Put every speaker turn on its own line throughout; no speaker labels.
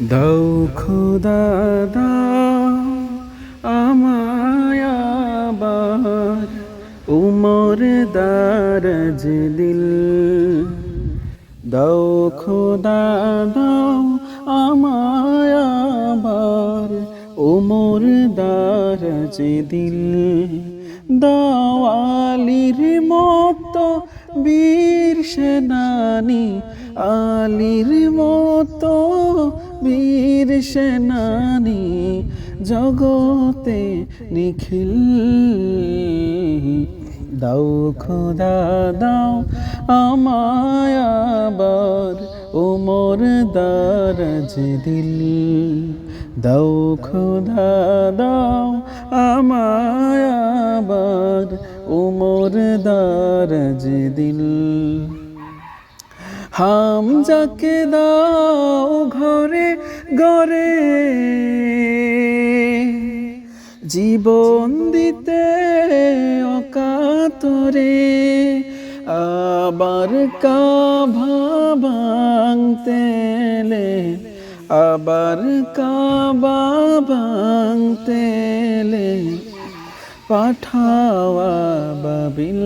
দাও খোদা, দাও আমায়বার উমর দারাজ দিল দাও খোদা, দাও আমায় আবার উমর দারাজ দিল দাওয়ালির মতো বীর সেনানি, আলির মতো বীর সেনানি জগতে নিখিল। দাও খোদা, দাও আমায় আবার ওমর দারাজ দিল। দাও খোদা, দাও আমায় আবার ওমর দারাজ দিল। হাম যাকে দাও ঘরে ঘরে। জীবন দিতে অকাতরে আবার কাভা ভাঙতেলে আবার কাবা ভাঙতেলে পাঠাওয়া বাবিল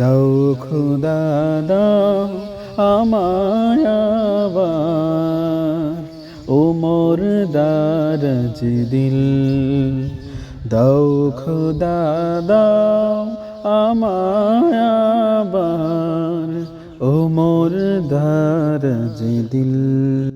দাও খুদা দাও ও মোর দারাজ দিল দাও খুদা দাও ও মোর দারাজ দিল।